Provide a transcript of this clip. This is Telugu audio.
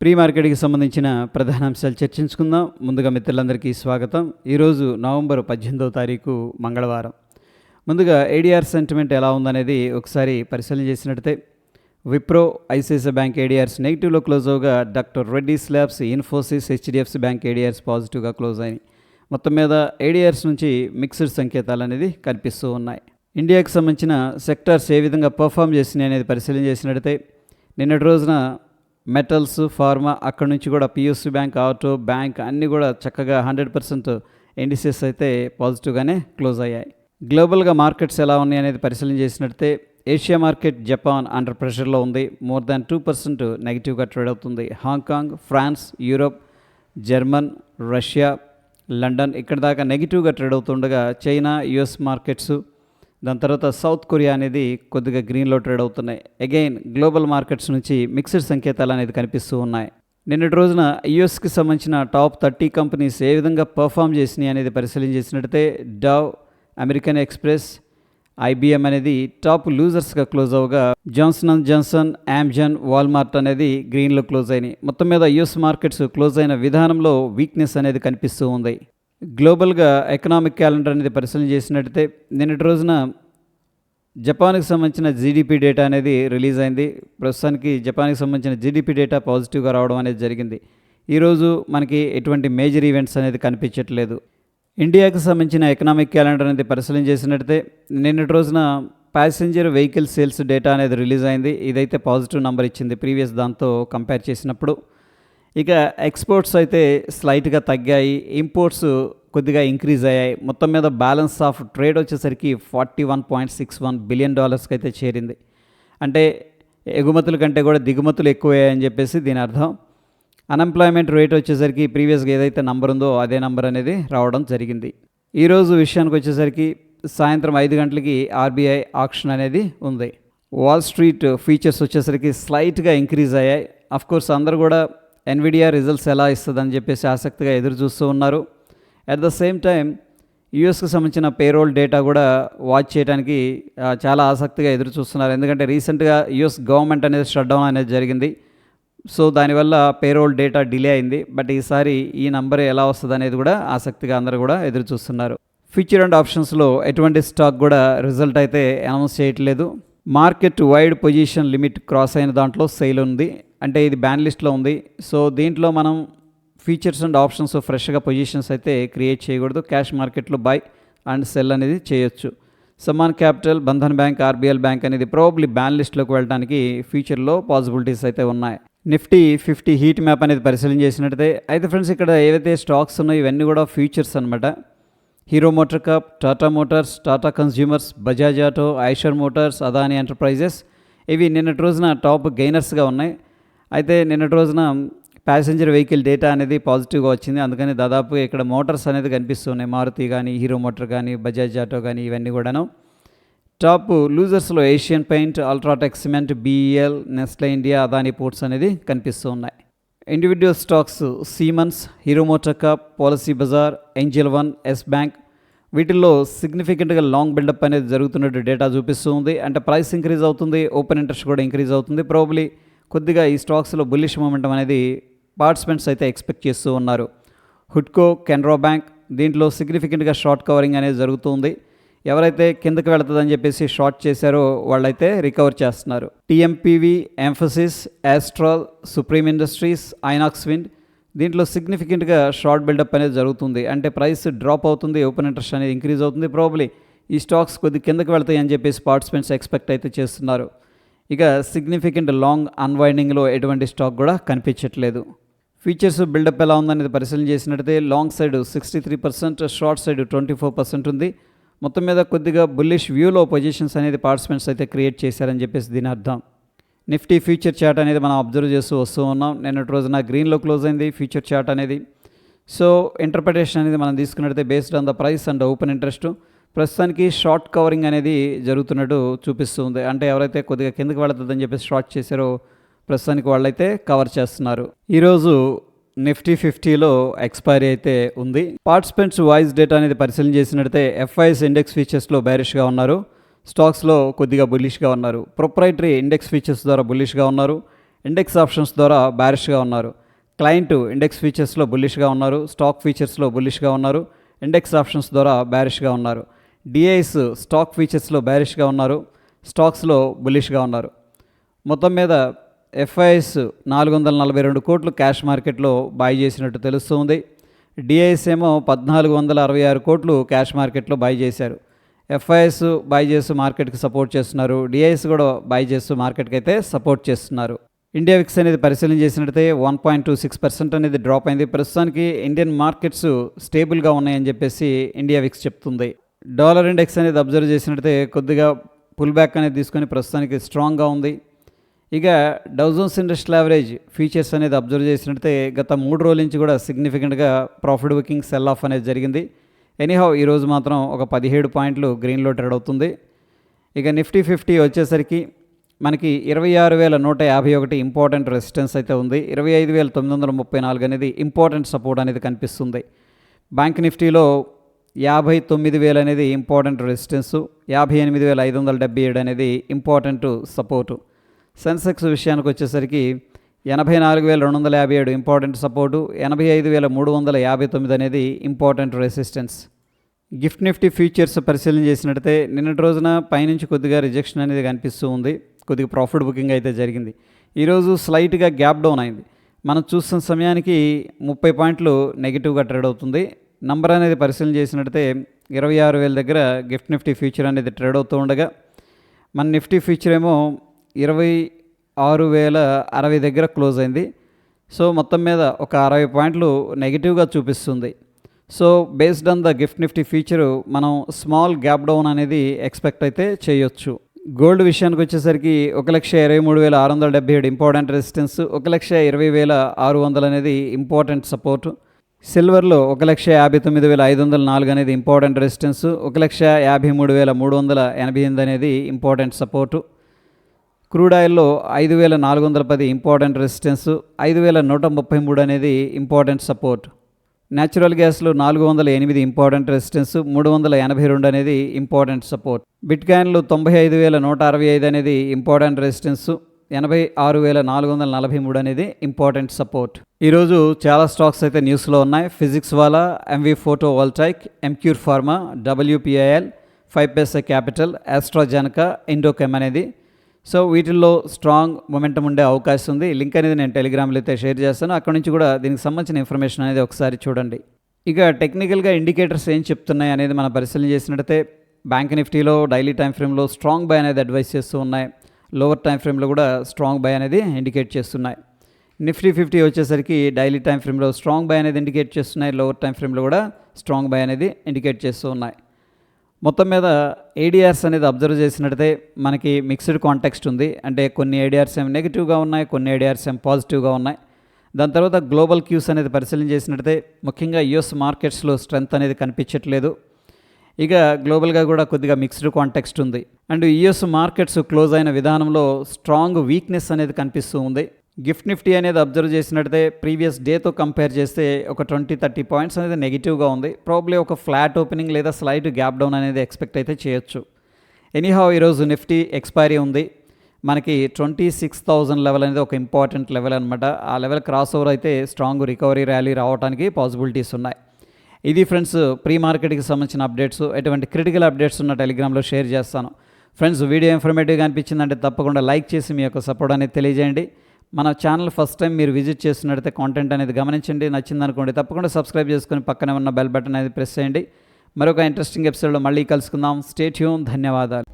ప్రీ మార్కెట్కి సంబంధించిన ప్రధాన అంశాలు చర్చించుకుందాం. ముందుగా మిత్రులందరికీ స్వాగతం. ఈరోజు నవంబర్ పద్దెనిమిదవ తారీఖు మంగళవారం. ముందుగా ఏడీఆర్ సెంటిమెంట్ ఎలా ఉందనేది ఒకసారి పరిశీలన చేసినట్టయితే విప్రో ఐసిఐసిఐ బ్యాంక్ ఏడిఆర్స్ నెగిటివ్లో close అవగా doctor Reddy labs Infosys HDFC Bank ADRs పాజిటివ్గా క్లోజ్ అయినాయి. మొత్తం మీద ఏడిఆర్స్ నుంచి మిక్స్డ్ సంకేతాలు అనేది కనిపిస్తూ ఉన్నాయి. ఇండియాకి సంబంధించిన సెక్టార్స్ ఏ విధంగా పర్ఫామ్ చేసినాయి అనేది పరిశీలన చేసినట్టయితే నిన్నటి రోజున మెటల్స్ ఫార్మా అక్కడ నుంచి కూడా పిఎస్సి బ్యాంక్ ఆటో బ్యాంక్ అన్నీ కూడా చక్కగా హండ్రెడ్ పర్సెంట్ ఇండిసెస్ అయితే పాజిటివ్గానే క్లోజ్ అయ్యాయి. గ్లోబల్గా మార్కెట్స్ ఎలా ఉన్నాయి అనేది పరిశీలన చేసినట్టయితే ఏషియా మార్కెట్ జపాన్ అండర్ ప్రెషర్లో ఉంది. మోర్ దాన్ టూ పర్సెంట్ నెగిటివ్గా ట్రేడ్ అవుతుంది. Hong Kong France Europe German Russia London ఇక్కడ దాకా నెగిటివ్గా ట్రేడ్ అవుతుండగా చైనా యుఎస్ మార్కెట్స్ దాని తర్వాత సౌత్ కొరియా అనేది కొద్దిగా గ్రీన్లో ట్రేడ్ అవుతున్నాయి. అగైన్ గ్లోబల్ మార్కెట్స్ నుంచి మిక్స్డ్ సంకేతాలు అనేది కనిపిస్తూ ఉన్నాయి. నిన్నటి రోజున యుఎస్కి సంబంధించిన టాప్ థర్టీ కంపెనీస్ ఏ విధంగా పర్ఫామ్ చేసినాయి అనేది పరిశీలన చేసినట్టయితే డవ్ అమెరికన్ ఎక్స్ప్రెస్ ఐబిఎం అనేది టాప్ లూజర్స్గా close అవగా Johnson and Johnson Amazon Walmart అనేది గ్రీన్లో క్లోజ్ అయినాయి. మొత్తం మీద యుఎస్ మార్కెట్స్ క్లోజ్ అయిన విధానంలో వీక్నెస్ అనేది కనిపిస్తూ ఉంది. గ్లోబల్గా ఎకనామిక్ క్యాలెండర్ అనేది పరిశీలన చేసినట్టయితే నిన్నటి రోజున జపాన్కి సంబంధించిన జీడిపి డేటా అనేది రిలీజ్ అయింది. ప్రస్తుతానికి జపాన్కి సంబంధించిన జీడిపి డేటా పాజిటివ్గా రావడం అనేది జరిగింది. ఈరోజు మనకి ఎటువంటి మేజర్ ఈవెంట్స్ అనేది కనిపించట్లేదు. ఇండియాకి సంబంధించిన ఎకనామిక్ క్యాలెండర్ అనేది పరిశీలన చేసినట్టయితే నిన్నటి రోజున ప్యాసింజర్ వెహికల్ సేల్స్ డేటా అనేది రిలీజ్ అయింది. ఇదైతే పాజిటివ్ నెంబర్ ఇచ్చింది ప్రీవియస్ దాంతో కంపేర్ చేసినప్పుడు. ఇక ఎక్స్పోర్ట్స్ అయితే స్లైట్గా తగ్గాయి ఇంపోర్ట్స్ కొద్దిగా ఇంక్రీజ్ అయ్యాయి. మొత్తం మీద బ్యాలెన్స్ ఆఫ్ ట్రేడ్ వచ్చేసరికి forty one point six one billion డాలర్స్కి అయితే చేరింది. అంటే ఎగుమతుల కంటే కూడా దిగుమతులు ఎక్కువయ్యాయని చెప్పేసి దీని అర్థం. అన్ఎంప్లాయ్మెంట్ రేట్ వచ్చేసరికి ప్రీవియస్గా ఏదైతే నంబర్ ఉందో అదే నంబర్ అనేది రావడం జరిగింది. ఈరోజు విషయానికి వచ్చేసరికి సాయంత్రం ఐదు గంటలకి ఆర్బీఐ ఆక్షన్ అనేది ఉంది. వాల్ స్ట్రీట్ ఫీచర్స్ వచ్చేసరికి స్లైట్గా ఇంక్రీజ్ అయ్యాయి. కోర్స్ అందరూ కూడా ఎన్విడియా రిజల్ట్స్ ఎలా ఇస్తుందని చెప్పేసి ఆసక్తిగా ఎదురు చూస్తూ ఉన్నారు. అట్ ద సేమ్ టైం యూఎస్కి సంబంధించిన పేరోల్ డేటా కూడా వాచ్ చేయడానికి చాలా ఆసక్తిగా ఎదురు చూస్తున్నారు. ఎందుకంటే రీసెంట్గా యుఎస్ గవర్నమెంట్ అనేది షట్ డౌన్ అనేది జరిగింది. సో దానివల్ల పేరోల్ డేటా డిలే అయింది. బట్ ఈసారి ఈ నంబర్ ఎలా వస్తుంది అనేది కూడా ఆసక్తిగా అందరూ కూడా ఎదురు చూస్తున్నారు. ఫ్యూచర్ అండ్ ఆప్షన్స్లో ఎటువంటి స్టాక్ కూడా రిజల్ట్ అయితే అనౌన్స్ చేయట్లేదు. Market wide position limit cross అయిన దాంట్లో సేల్ ఉంది. అంటే ఇది బ్యాన్ లిస్ట్లో ఉంది. సో దీంట్లో మనం ఫీచర్స్ అండ్ ఆప్షన్స్ ఫ్రెష్గా పొజిషన్స్ అయితే క్రియేట్ చేయకూడదు. క్యాష్ మార్కెట్లో బై అండ్ సెల్ అనేది చేయొచ్చు. Sammaan Capital Bandhan Bank RBL Bank అనేది ప్రాబ్లీ బ్యాన్ లిస్ట్లోకి వెళ్ళడానికి ఫ్యూచర్లో పాసిబిలిటీస్ అయితే ఉన్నాయి. నిఫ్టీ ఫిఫ్టీ హీట్ మ్యాప్ అనేది పరిశీలన చేసినట్టయితే అయితే ఫ్రెండ్స్ ఇక్కడ ఏవైతే స్టాక్స్ ఉన్నాయో ఇవన్నీ కూడా ఫ్యూచర్స్ అనమాట Hero MotoCorp Tata Motors Tata Consumers Bajaj Auto Eicher Motors Adani Enterprises ఇవి నిన్నటి రోజున టాప్ గెయినర్స్గా ఉన్నాయి. అయితే నిన్నటి రోజున ప్యాసింజర్ వెహికల్ డేటా అనేది పాజిటివ్గా వచ్చింది. అందుకని దాదాపు ఇక్కడ మోటార్స్ అనేది కనిపిస్తున్నాయి. మారుతి కానీ హీరో మోటార్ కానీ బజాజ్ ఆటో కానీ ఇవన్నీ కూడాను. Top లూజర్స్లో Asian Paint UltraTech Cement BEL Nestle India Adani Ports అనేది కనిపిస్తూ ఉన్నాయి. Individual stocks Siemens Hero MotoCorp PolicyBazaar Angel One Yes Bank వీటిల్లో సిగ్నిఫికెంట్గా లాంగ్ బిల్డప్ అనేది జరుగుతున్నట్టు డేటా చూపిస్తూ ఉంది. అంటే ప్రైస్ ఇంక్రీజ్ అవుతుంది. ఓపెన్ ఇంట్రెస్ట్ కూడా ఇంక్రీజ్ అవుతుంది. ప్రాబ్లీ కొద్దిగా ఈ స్టాక్స్లో బుల్లిష్ మూమెంటం అనేది పార్టిసిపెంట్స్ అయితే ఎక్స్పెక్ట్ చేస్తూ ఉన్నారు. హుడ్కో కెనరా బ్యాంక్ దీంట్లో సిగ్నిఫికెంట్గా షార్ట్ కవరింగ్ అనేది జరుగుతుంది. ఎవరైతే కిందకి వెళుతుందని చెప్పేసి షార్ట్ చేశారో వాళ్ళైతే రికవర్ చేస్తున్నారు. TMPV Mphasis Astral Supreme Industries Inox Wind దీంట్లో సిగ్నిఫికెంట్గా షార్ట్ బిల్డప్ అనేది జరుగుతుంది. అంటే ప్రైస్ డ్రాప్ అవుతుంది ఓపెన్ ఇంట్రెస్ట్ అనేది ఇంక్రీజ్ అవుతుంది. ప్రాబ్లీ ఈ స్టాక్స్ కొద్ది కిందకి వెళ్తాయి అని చెప్పేసి పార్టిసిపెంట్స్ ఎక్స్పెక్ట్ అయితే చేస్తున్నారు. ఇక సిగ్నిఫికెంట్ లాంగ్ అన్వైండింగ్లో ఎటువంటి స్టాక్ కూడా కనిపించట్లేదు. ఫీచర్స్ బిల్డప్ ఎలా ఉందనేది పరిశీలన చేసినట్టయితే long side sixty three percent short side twenty four percent ఉంది. మొత్తం మీద కొద్దిగా బుల్లిష్ వ్యూలో పొజిషన్స్ అనేది పార్టిసిపెంట్స్ అయితే క్రియేట్ చేశారని చెప్పేసి దీని అర్థం. నిఫ్టీ ఫ్యూచర్ చార్ట్ అనేది మనం అబ్జర్వ్ చేస్తూ వస్తూ ఉన్నాం. నిన్నటి రోజున గ్రీన్లో క్లోజ్ అయింది ఫ్యూచర్ చార్ట్ అనేది. సో ఇంటర్ప్రిటేషన్ అనేది మనం తీసుకున్నట్టయితే based on the price and open interest ప్రస్తుతానికి షార్ట్ కవరింగ్ అనేది జరుగుతున్నట్టు చూపిస్తుంది అంటే ఎవరైతే కొద్దిగా కిందకి వెళుతుందని చెప్పేసి షార్ట్ చేశారో ప్రస్తుతానికి వాళ్ళైతే కవర్ చేస్తున్నారు. ఈరోజు నిఫ్టీ ఫిఫ్టీలో ఎక్స్పైరీ అయితే ఉంది. పార్టిసిపెంట్స్ వాయిస్ డేటా అనేది పరిశీలన చేసినట్టయితే ఎఫ్ఐఎస్ ఇండెక్స్ ఫీచర్స్లో బ్యారిష్గా ఉన్నారు. స్టాక్స్లో కొద్దిగా బుల్లిష్గా ఉన్నారు. ప్రొప్రైటరీ ఇండెక్స్ ఫీచర్స్ ద్వారా బుల్లిష్గా ఉన్నారు. ఇండెక్స్ ఆప్షన్స్ ద్వారా బ్యారిష్గా ఉన్నారు. క్లయింట్ ఇండెక్స్ ఫీచర్స్లో బుల్లిష్గా ఉన్నారు. స్టాక్ ఫీచర్స్లో బుల్లిష్గా ఉన్నారు. ఇండెక్స్ ఆప్షన్స్ ద్వారా బ్యారిష్గా ఉన్నారు. డిఐస్ స్టాక్ ఫీచర్స్లో బ్యారిష్గా ఉన్నారు స్టాక్స్లో బులిష్గా ఉన్నారు. మొత్తం మీద ఎఫ్ఐఎస్ నాలుగు వందల నలభై రెండు కోట్లు క్యాష్ మార్కెట్లో బాయ్ చేసినట్టు తెలుస్తుంది. డిఐఎస్ ఏమో పద్నాలుగు వందల అరవై ఆరు కోట్లు క్యాష్ మార్కెట్లో బాయ్ చేశారు. ఎఫ్ఐఎస్ బాయ్ చేస్తూ మార్కెట్కి సపోర్ట్ చేస్తున్నారు. డిఐఎస్ కూడా బాయ్ చేస్తూ మార్కెట్కి అయితే సపోర్ట్ చేస్తున్నారు. ఇండియా విక్స్ అనేది పరిశీలన చేసినట్టయితే one point two six percent అనేది డ్రాప్ అయింది. ప్రస్తుతానికి ఇండియన్ మార్కెట్స్ స్టేబుల్గా ఉన్నాయని చెప్పేసి ఇండియా విక్స్ చెప్తుంది. డాలర్ ఇండెక్స్ అనేది అబ్జర్వ్ చేసినట్టయితే కొద్దిగా పుల్ బ్యాక్ అనేది తీసుకొని ప్రస్తుతానికి స్ట్రాంగ్గా ఉంది. ఇక Dow Jones industrial average futures అనేది అబ్జర్వ్ చేసినట్టయితే గత మూడు రోజుల నుంచి కూడా సిగ్నిఫికెంట్గా ప్రాఫిట్ బుకింగ్ సెల్ ఆఫ్ అనేది జరిగింది. ఎనీహౌ ఈరోజు మాత్రం ఒక పదిహేడు పాయింట్లు గ్రీన్లో ట్రేడ్ అవుతుంది. ఇక నిఫ్టీ ఫిఫ్టీ వచ్చేసరికి మనకి ఇరవై ఆరు వేల నూట యాభై ఒకటి ఇంపార్టెంట్ రెసిస్టెన్స్ అయితే ఉంది. ఇరవై ఐదు వేల తొమ్మిది వందల ముప్పై నాలుగు అనేది ఇంపార్టెంట్ సపోర్ట్ అనేది కనిపిస్తుంది. బ్యాంక్ నిఫ్టీలో యాభై తొమ్మిది వేలు అనేది ఇంపార్టెంట్ రెసిస్టెన్స్ యాభై ఎనిమిది వేల ఐదు వందల డెబ్బై ఏడు అనేది ఇంపార్టెంట్ సపోర్టు. సెన్సెక్స్ విషయానికి వచ్చేసరికి ఎనభై నాలుగు వేల రెండు వందల యాభై ఏడు ఇంపార్టెంట్ సపోర్టు ఎనభై ఐదు వేల మూడు వందల యాభై తొమ్మిది అనేది important resistance. GIFT Nifty futures పరిశీలన చేసినట్టయితే నిన్నటి రోజున పైనుంచి కొద్దిగా రిజెక్షన్ అనేది కనిపిస్తూ ఉంది. కొద్దిగా ప్రాఫిట్ బుకింగ్ అయితే జరిగింది. ఈరోజు స్లైట్గా గ్యాప్ డౌన్ అయింది. మనం చూస్తున్న సమయానికి ముప్పై పాయింట్లు నెగిటివ్గా ట్రేడ్ అవుతుంది. నంబర్ అనేది పరిశీలన చేసినట్టయితే ఇరవై ఆరు వేల దగ్గర గిఫ్ట్ నిఫ్టీ ఫ్యూచర్ అనేది ట్రేడ్ అవుతూ ఉండగా మన నిఫ్టీ ఫ్యూచర్ ఏమో ఇరవై ఆరు వేల అరవై దగ్గర క్లోజ్ అయింది. సో మొత్తం మీద ఒక అరవై పాయింట్లు నెగిటివ్గా చూపిస్తుంది. So based on the GIFT Nifty future మనం స్మాల్ గ్యాప్ డౌన్ అనేది ఎక్స్పెక్ట్ అయితే చేయొచ్చు. గోల్డ్ విషయానికి వచ్చేసరికి ఒక లక్ష ఇరవై మూడు వేల ఆరు వందల డెబ్బై ఏడు ఇంపార్టెంట్ రెసిస్టెన్స్ ఒక లక్ష ఇరవై వేల ఆరు వందలు అనేది ఇంపార్టెంట్ సపోర్టు. సిల్వర్లో ఒక లక్ష యాభై తొమ్మిది వేల ఐదు వందల నాలుగు అనేది ఇంపార్టెంట్ రెసిస్టెన్స్ ఒక లక్ష యాభై మూడు వేల మూడు వందల ఎనభై ఎనిమిది అనేది ఇంపార్టెంట్ సపోర్టు. క్రూడ్ ఆయిల్లో ఐదు వేల నాలుగు వందల పది ఇంపార్టెంట్ రెసిస్టెన్స్ ఐదు వేల నూట ముప్పై మూడు అనేది ఇంపార్టెంట్ సపోర్ట్. న్యాచురల్ గ్యాస్లో నాలుగు వందల ఎనిమిది ఇంపార్టెంట్ రెసిస్టెన్స్ మూడు వందల ఎనభై రెండు అనేది ఇంపార్టెంట్ సపోర్ట్. బిట్ కాయిన్లు తొంభై ఐదు వేల నూట అరవై ఐదు అనేది ఇంపార్టెంట్ రెసిస్టెన్స్ ఎనభై ఆరు వేల నాలుగు వందల నలభై మూడు అనేది ఇంపార్టెంట్ సపోర్ట్. ఈరోజు చాలా స్టాక్స్ అయితే న్యూస్లో ఉన్నాయి. PhysicsWallah Emmvee Photovoltaic Emcure Pharma WPIL five paisa Capital AstraZeneca Indokem అనేది. సో వీటిల్లో స్ట్రాంగ్ మొమెంటం ఉండే అవకాశం ఉంది. లింక్ అనేది నేను టెలిగ్రామ్లో అయితే షేర్ చేస్తాను. అక్కడ నుంచి కూడా దీనికి సంబంధించిన ఇన్ఫర్మేషన్ అనేది ఒకసారి చూడండి. ఇక టెక్నికల్గా ఇండికేటర్స్ ఏం చెప్తున్నాయి అనేది మనం పరిశీలన చేసినట్టయితే బ్యాంక్ నిఫ్టీలో డైలీ టైం ఫ్రేమ్లో స్ట్రాంగ్ బై అనేది అడ్వైస్ చేస్తూ ఉన్నాయి. లోవర్ టైం ఫ్రేమ్లో కూడా స్ట్రాంగ్ బై అనేది ఇండికేట్ చేస్తున్నాయి. నిఫ్టీ ఫిఫ్టీ వచ్చేసరికి డైలీ టైం ఫ్రేమ్లో స్ట్రాంగ్ బై అనేది ఇండికేట్ చేస్తున్నాయి. లోవర్ టైం ఫ్రేమ్లో కూడా స్ట్రాంగ్ బై అనేది ఇండికేట్ చేస్తూ ఉన్నాయి. మొత్తం మీద ఏడిఆర్స్ అనేది అబ్జర్వ్ చేసినట్టయితే మనకి మిక్స్డ్ కాంటెక్స్ట్ ఉంది. అంటే కొన్ని ఏడిఆర్స్ ఏం నెగిటివ్గా ఉన్నాయి కొన్ని ఏడిఆర్స్ ఏం పాజిటివ్గా ఉన్నాయి. దాని తర్వాత గ్లోబల్ క్యూస్ అనేది పరిశీలన చేసినట్టయితే ముఖ్యంగా యుఎస్ మార్కెట్స్లో స్ట్రెంత్ అనేది కనిపించట్లేదు. ఇక గ్లోబల్గా కూడా కొద్దిగా మిక్స్డ్ కాంటెక్స్ట్ ఉంది. అండ్ యుఎస్ మార్కెట్స్ క్లోజ్ అయిన విధానంలో స్ట్రాంగ్ వీక్నెస్ అనేది కనిపిస్తూ ఉంది. గిఫ్ట్ నిఫ్టీ అనేది అబ్జర్వ్ చేసినట్టే ప్రీవియస్ డేతో కంపేర్ చేస్తే ఒక ట్వంటీ థర్టీ పాయింట్స్ అనేది నెగిటివ్గా ఉంది. ప్రాబ్లీ ఒక ఫ్లాట్ ఓపెనింగ్ లేదా స్లైట్ గ్యాప్ డౌన్ అనేది ఎక్స్పెక్ట్ అయితే చేయొచ్చు. ఎనీహావ్ ఈరోజు నిఫ్టీ ఎక్స్పైరీ ఉంది. మనకి ట్వంటీ సిక్స్ థౌజండ్ లెవెల్ అనేది ఒక ఇంపార్టెంట్ లెవెల్ అనమాట ఆ లెవెల్ క్రాస్ ఓవర్ అయితే స్ట్రాంగ్ రికవరీ ర్యాలీ రావడానికి పాసిబిలిటీస్ ఉన్నాయి. ఇది ఫ్రెండ్స్ ప్రీ మార్కెట్కి సంబంధించిన అప్డేట్స్. ఎటువంటి క్రిటికల్ అప్డేట్స్ ఉన్న టెలిగ్రామ్లో షేర్ చేస్తాను. ఫ్రెండ్స్ వీడియో ఇన్ఫర్మేటివ్గా అనిపించిందంటే తప్పకుండా లైక్ చేసి మీ యొక్క సపోర్ట్ అనేది తెలియజేయండి. మన ఛానల్ ఫస్ట్ టైం మీరు విజిట్ చేస్తున్నట్టయితే కాంటెంట్ అనేది గమనించండి. నచ్చింది అనుకోండి తప్పకుండా సబ్స్క్రైబ్ చేసుకుని పక్కనే ఉన్న బెల్ బటన్ అనేది ప్రెస్ చేయండి. మరొక ఇంట్రెస్టింగ్ ఎపిసోడ్లో మళ్ళీ కలుసుకుందాం. స్టేట్యూన్ ధన్యవాదాలు.